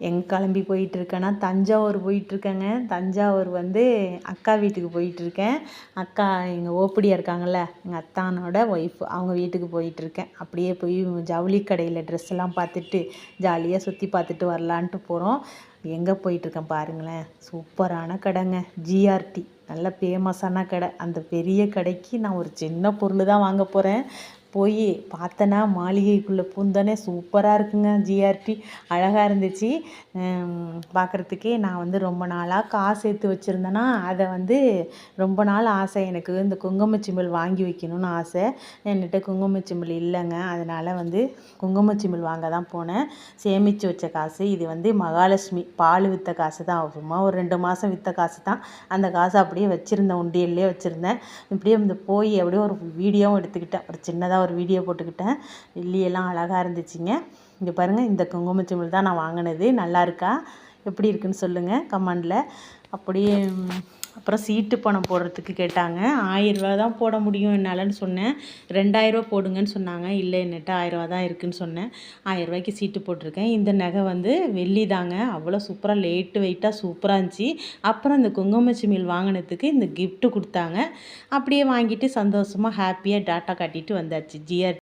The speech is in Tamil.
எங்கே கிளம்பி போயிட்டுருக்கேன்னா தஞ்சாவூர் போயிட்டுருக்கேங்க. தஞ்சாவூர் வந்து அக்கா வீட்டுக்கு போயிட்டுருக்கேன். அக்கா எங்கள் ஓப்படியாக இருக்காங்கள்ல எங்கள் அத்தானோட ஒய்ஃப் அவங்க வீட்டுக்கு போயிட்டுருக்கேன். அப்படியே போய் ஜவுளி கடையில் ட்ரெஸ் எல்லாம் பார்த்துட்டு ஜாலியாக சுற்றி பார்த்துட்டு வரலான்ட்டு போகிறோம் எங்கே போயிட்டுருக்கேன் பாருங்களேன். சூப்பரான கடைங்க. ஜிஆர்டி நல்ல ஃபேமஸான கடை. அந்த பெரிய கடைக்கு நான் ஒரு சின்ன பொருள் தான் வாங்க போகிறேன் போய் பார்த்தனா மாளிகைக்குள்ளே பூந்தோடனே சூப்பராக இருக்குங்க ஜிஆர்டி அழகாக இருந்துச்சு. பார்க்குறதுக்கே நான் வந்து ரொம்ப நாளாக காசு சேர்த்து வச்சுருந்தேன்னா அதை வந்து ரொம்ப நாள் ஆசை. எனக்கு இந்த குங்குமச்சிமிழ் வாங்கி வைக்கணும்னு ஆசை. என்கிட்ட குங்குமச்சிமிழ் இல்லைங்க. அதனால் வந்து குங்குமச்சிமிழ் வாங்க தான் போனேன். சேமித்து வச்ச காசு இது வந்து மகாலட்சுமி பால் விற்ற காசு தான். சும்மா ஒரு ரெண்டு மாதம் விற்ற காசு தான். அந்த காசை அப்படியே வச்சுருந்தேன் உண்டியல்லே வச்சுருந்தேன். இப்படியே இந்த போய் அப்படியே ஒரு வீடியோவும் எடுத்துக்கிட்டேன். ஒரு சின்னதாக ஒரு வீடியோ போட்டுக்கிட்டேன். வெள்ளியெல்லாம் அழகாக இருந்துச்சுங்க. இங்கே பாருங்கள் இந்த குங்குமச்சிமிழ் தான் நான் வாங்கினது. நல்லா இருக்கா? எப்படி இருக்குன்னு சொல்லுங்கள் கமெண்டில். அப்படியே அப்புறம் சீட்டு பணம் போடுறதுக்கு கேட்டாங்க. ஆயிரரூவா தான் போட முடியும் என்னாலன்னு சொன்னேன். ரெண்டாயிரரூவா போடுங்கன்னு சொன்னாங்க. இல்லை என்னட்ட ஆயிரரூவா தான் இருக்குதுன்னு சொன்னேன். ஆயிரரூவாய்க்கு சீட்டு போட்டிருக்கேன். இந்த நகை வந்து வெள்ளி தாங்க. அவ்வளோ சூப்பராக லேட்டு வெயிட்டாக சூப்பராக இருந்துச்சு. அப்புறம் இந்த குங்குமச்சிமிழ் வாங்கினதுக்கு இந்த கிஃப்ட்டு கொடுத்தாங்க. அப்படியே வாங்கிட்டு சந்தோஷமாக ஹாப்பியாக டாட்டா காட்டிட்டு வந்தாச்சு. ஜிஆர்